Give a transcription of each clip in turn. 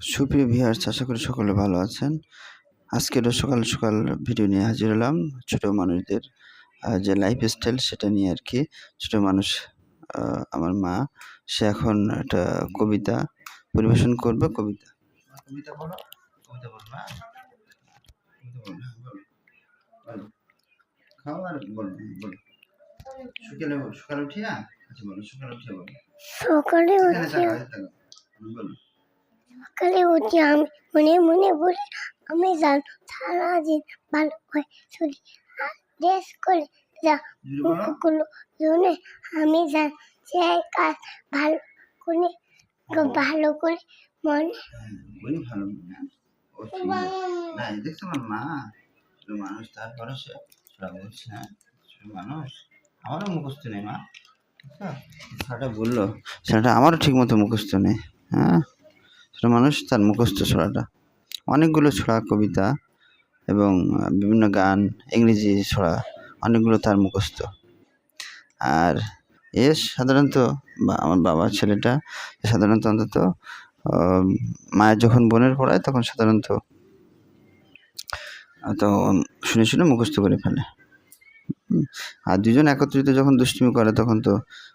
সুপ্রিয় ভিউয়ার্স আশা করি সকলে ভালো আছেন। আজকেরও সকাল সকাল ভিডিও নিয়ে হাজির হলাম ছোট মানুষদের যে লাইফ স্টাইল সেটা নিয়ে আর কি। ছোট মানুষ আমার মা সে এখন একটা কবিতা পরিবেশন করবে। কবিতা কবিতা বলো কবিতা বলো না। কবিতা বলো, হ্যাঁ, বলো, বলো। খাও আর বলো বলো। সকালে সকালে উঠিয়া আচ্ছা বলো সকালে উঠিয়া সকালে। বলো। সকালে উঠে আমি মনে মনে বলি আমি জান সারাদিন ভালো করে চলি। আর ড্রেস করে যা মুখগুলো জন্য আমি জান যে কাজ ভালো করে ভালো করে মনে বলি ভালো না। মা মানুষ তারপরে সে বলছে হ্যাঁ মানুষ? আমারও মুখস্থ নেই মা। ছড়াটা বলল। সেটা আমারও ঠিক মতো মুখস্থ নেই হ্যাঁ? ছোট মানুষ তার মুখস্থ ছড়াটা। অনেকগুলো ছড়া কবিতা এবং বিভিন্ন গান, ইংরেজি ছড়া অনেকগুলো তার মুখস্থ। আর এ সাধারণত আমার বাবার ছেলেটা সাধারণত অন্তত মায়ের যখন বোনের পড়ায় তখন সাধারণত তখন শুনে শুনে মুখস্থ করে ফেলে। আর দুজন একত্রিত যখন দুষ্টুমি করে তখন তো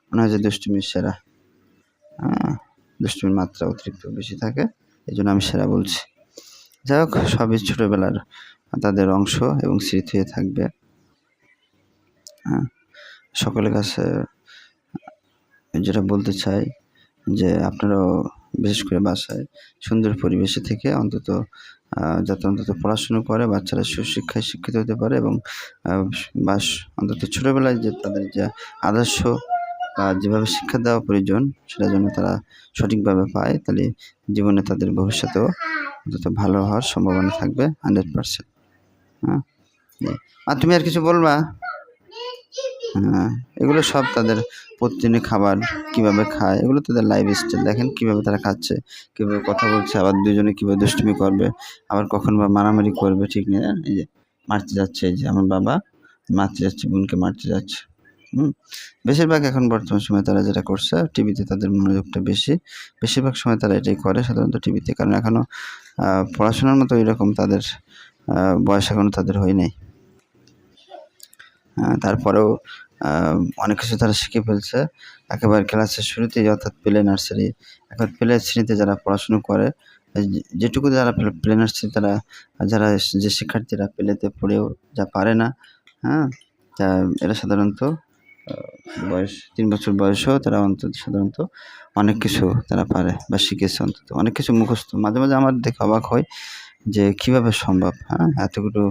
মনে হয় যে দুষ্টুমির সেরা। দুষ্টুমির মাত্রা অতিরিক্ত বেশি থাকে এই জন্য আমি সেরা বলছি। যাই হোক, সবই ছোটোবেলার তাদের অংশ এবং স্মৃতি হয়ে থাকবে। হ্যাঁ সকলের কাছে যেটা বলতে চাই যে আপনারাও বিশেষ করে বাসায় সুন্দর পরিবেশে থেকে অন্তত যাতে অন্তত পড়াশুনো করে, বাচ্চারা সুশিক্ষায় শিক্ষিত হতে পারে এবং বাস অন্তত ছোটোবেলায় যে তাদের যে আদর্শ যেভাবে শিক্ষা দেওয়া প্রয়োজন সেটা যেন তারা সঠিকভাবে পায়, তাহলে জীবনে তাদের ভবিষ্যতেও অন্তত ভালো হওয়ার সম্ভাবনা থাকবে হান্ড্রেড পার্সেন্ট হ্যাঁ? আর তুমি আর কিছু বলবা? হ্যাঁ এগুলো সব তাদের প্রতিদিনের খাবার কীভাবে খায়, এগুলো তাদের লাইফ স্টাইল দেখেন কীভাবে তারা খাচ্ছে, কীভাবে কথা বলছে, আবার দুজনে কীভাবে দুষ্টুমি করবে, আবার কখন বা মারামারি করবে, ঠিক নেই এই যে, মারতে যাচ্ছে, এই যে, আমার বাবা মারতে যাচ্ছে, বোনকে মারতে যাচ্ছে। বেশিরভাগ এখন বর্তমান সময় তারা যেটা করছে, টিভিতে তাদের মনোযোগটা বেশি। বেশিরভাগ সময় তারা এটাই করে, সাধারণত টিভিতে, কারণ এখনও পড়াশোনার মতো এরকম তাদের বয়স এখনও তাদের হয় নাই। তারপরেও অনেক কিছু তারা শিখে ফেলছে। একেবারে ক্লাসের শুরুতেই অর্থাৎ প্লে নার্সারি, এখন প্লে শ্রেণীতে যারা পড়াশুনো করে যেটুকু যারা প্লে নার্সারি তারা, যারা যে শিক্ষার্থীরা প্লেতে পড়েও যা পারে না হ্যাঁ তা এরা সাধারণত বয়স, তিন বছর বয়সেও তারা অন্তত সাধারণত অনেক কিছু তারা পারে বা শিখেছে অন্তত। অনেক কিছু মুখস্থ। মাঝে মাঝে আমার দেখে অবাক হয় যে কীভাবে সম্ভব হ্যাঁ? এতগুলো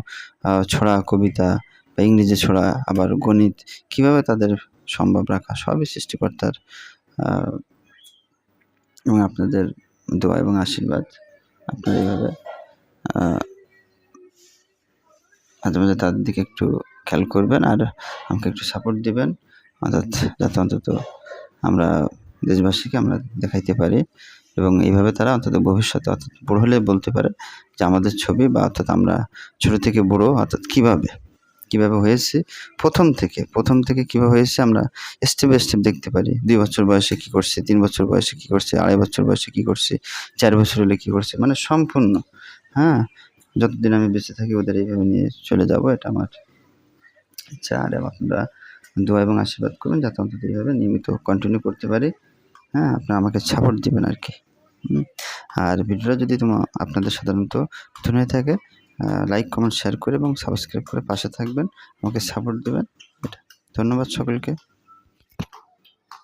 ছড়া কবিতা বা ইংরেজি ছড়া, আবার গণিত, কীভাবে তাদের সম্ভব রাখা, সবই সৃষ্টিকর্তার এবং আপনাদের দোয়া এবং আশীর্বাদ। আপনারা এইভাবে মাঝে মাঝে তাদের দিকে একটু খেয়াল করবেন আর আমাকে একটু সাপোর্ট দিবেন। অর্থাৎ যাতে অন্তত আমরা দেশবাসীকে আমরা দেখাইতে পারি এবং এইভাবে তারা অন্তত ভবিষ্যতে অর্থাৎ বড় হলে বলতে পারে যে আমাদের ছবি বা অর্থাৎ আমরা ছোট থেকে বড় অর্থাৎ কীভাবে কীভাবে হয়েছে, প্রথম থেকে প্রথম থেকে কীভাবে হয়েছে আমরা স্টেপ বাই স্টেপ দেখতে পারি। দুই বছর বয়সে কি করছে, তিন বছর বয়সে কি করছে, আড়াই বছর বয়সে কি করছে, চার বছর হলে কি করছে মানে সম্পূর্ণ হ্যাঁ? যতদিন আমি বেঁচে থাকি ওদের এইভাবে নিয়ে চলে যাব, এটা আমার ইচ্ছা। আর আপনারা দোয়া এবং আশীর্বাদ করবেন যাতে অন্তত এইভাবে নিয়মিত কন্টিনিউ করতে পারি। হ্যাঁ আপনারা আমাকে সাপোর্ট দেবেন আর কি। আর ভিডিওটা যদি তোমার আপনাদের সাধারণত পছন্দ হয়ে থাকে লাইক কমেন্ট শেয়ার করে এবং সাবস্ক্রাইব করে পাশে থাকবেন। আমাকে সাপোর্ট দেবেন। এটা। ধন্যবাদ সকলকে।